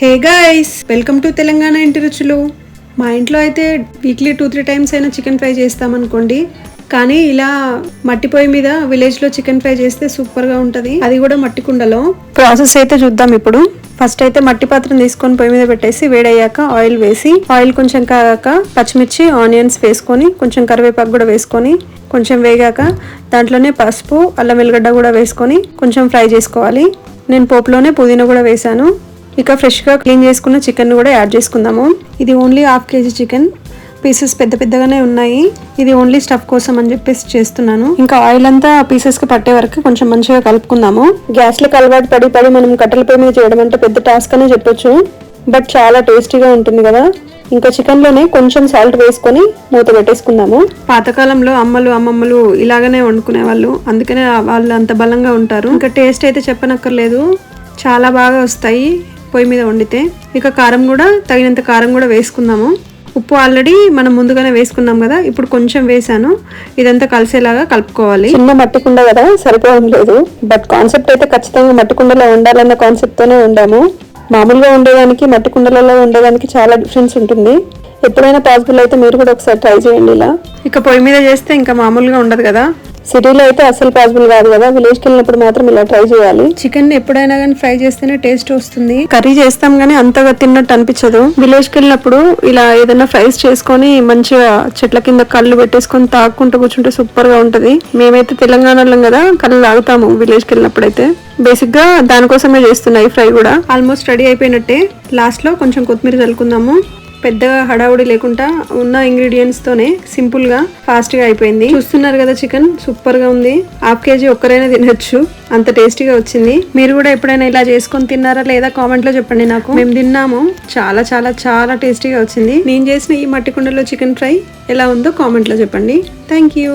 Hey guys welcome to Telangana ఇంటి రుచులు మా ఇంట్లో అయితే వీక్లీ టూ త్రీ టైమ్స్ అయినా చికెన్ ఫ్రై చేస్తామనుకోండి. కానీ ఇలా మట్టి పొయ్యి మీద విలేజ్లో చికెన్ ఫ్రై చేస్తే సూపర్గా ఉంటుంది. అది కూడా మట్టి కుండలో. ప్రాసెస్ అయితే చూద్దాం ఇప్పుడు. ఫస్ట్ అయితే మట్టి పాత్రను తీసుకొని పొయ్యి మీద పెట్టేసి వేడయ్యాక ఆయిల్ వేసి ఆయిల్ కొంచెం కాగాక పచ్చిమిర్చి ఆనియన్స్ వేసుకొని కొంచెం కరివేపాకు కూడా వేసుకొని కొంచెం వేగాక దాంట్లోనే పసుపు అల్లం వెల్లిగడ్డ కూడా వేసుకొని కొంచెం ఫ్రై చేసుకోవాలి. నేను పోపులోనే పుదీనా కూడా వేసాను ఇక ఫ్రెష్గా క్లీన్ చేసుకున్న చికెన్ కూడా యాడ్ చేసుకుందాము. ఇది only half KG chicken. Pieces పెద్ద పెద్దగానే ఉన్నాయి. ఇది ఓన్లీ స్టఫ్ కోసం అని చెప్పేసి చేస్తున్నాను. ఇంకా ఆయిల్ అంతా పీసెస్కి పట్టే వరకు కొంచెం మంచిగా కలుపుకుందాము. గ్యాస్లకు అలవాటు పడి పడి మనం కట్టెల పొయ్యి మీద చేయడం అంటే పెద్ద టాస్క్ అనే చెప్పొచ్చు. బట్ చాలా టేస్టీగా ఉంటుంది కదా. ఇంకా చికెన్లోనే కొంచెం సాల్ట్ వేసుకొని మూత పెట్టేసుకుందాము. పాతకాలంలో అమ్మలు అమ్మమ్మలు ఇలాగనే వండుకునే వాళ్ళు. అందుకనే వాళ్ళు అంత బలంగా ఉంటారు. ఇంకా టేస్ట్ అయితే చెప్పనక్కర్లేదు. చాలా బాగా వస్తాయి. పొయ్యి మీద వండితే ఇక కారం కూడా తగినంత కారం కూడా వేసుకుందాము. ఉప్పు ఆల్రెడీ మనం ముందుగానే వేసుకున్నాం కదా ఇప్పుడు కొంచెం వేసాను. ఇదంతా కలిసేలాగా కలుపుకోవాలి. చిన్న మట్టి కుండ కదా సరిపోవడం లేదు. బట్ కాన్సెప్ట్ అయితే ఖచ్చితంగా మట్టి కుండలో ఉండాలన్న కాన్సెప్ట్ తోనే ఉండాము. మామూలుగా ఉండేదానికి మట్టి కుండలలో ఉండేదానికి చాలా డిఫరెన్స్ ఉంటుంది. ఎప్పుడైనా పాసిబుల్ అయితే మీరు కూడా ఒకసారి ట్రై చేయండి ఇలా. ఇక పొయ్యి మీద చేస్తే ఇంకా మామూలుగా ఉండదు కదా. సిటీలో అయితే అసలు పాసిబుల్ కాదు కదా. విలేజ్కి వెళ్ళినప్పుడు మాత్రం ఇలా ట్రై చేయాలి. చికెన్ ఎప్పుడైనా కానీ ఫ్రై చేస్తేనే టేస్ట్ వస్తుంది. కర్రీ చేస్తాం కానీ అంతగా తిన్నట్టు అనిపించదు. విలేజ్కి వెళ్ళినప్పుడు ఇలా ఏదైనా ఫ్రైస్ చేసుకొని మంచిగా చెట్ల కింద కళ్ళు పెట్టేసుకొని తాగుకుంటూ కూర్చుంటే సూపర్గా ఉంటది. మేమైతే తెలంగాణలో కదా కళ్ళు తాగుతాము విలేజ్కి వెళ్ళినప్పుడు అయితే బేసిక్గా దానికోసమే చేస్తున్నాయి ఫ్రై కూడా. ఆల్మోస్ట్ రెడీ అయిపోయినట్టే. లాస్ట్లో కొంచెం కొత్తిమీర చల్లుకుందాము. పెద్దగా హడావుడి లేకుండా ఉన్న ఇంగ్రీడియంట్స్ తోనే సింపుల్గా ఫాస్ట్గా అయిపోయింది. చూస్తున్నారు కదా చికెన్ సూపర్గా ఉంది. హాఫ్ కేజీ ఒక్కరైనా తినొచ్చు. అంత టేస్టీగా వచ్చింది. మీరు కూడా ఎప్పుడైనా ఇలా చేసుకొని తిన్నారా లేదా కామెంట్లో చెప్పండి నాకు. మేము తిన్నాము. చాలా చాలా చాలా టేస్టీగా వచ్చింది. నేను చేసిన ఈ మట్టి కుండలో చికెన్ ఫ్రై ఎలా ఉందో కామెంట్లో చెప్పండి. Thank you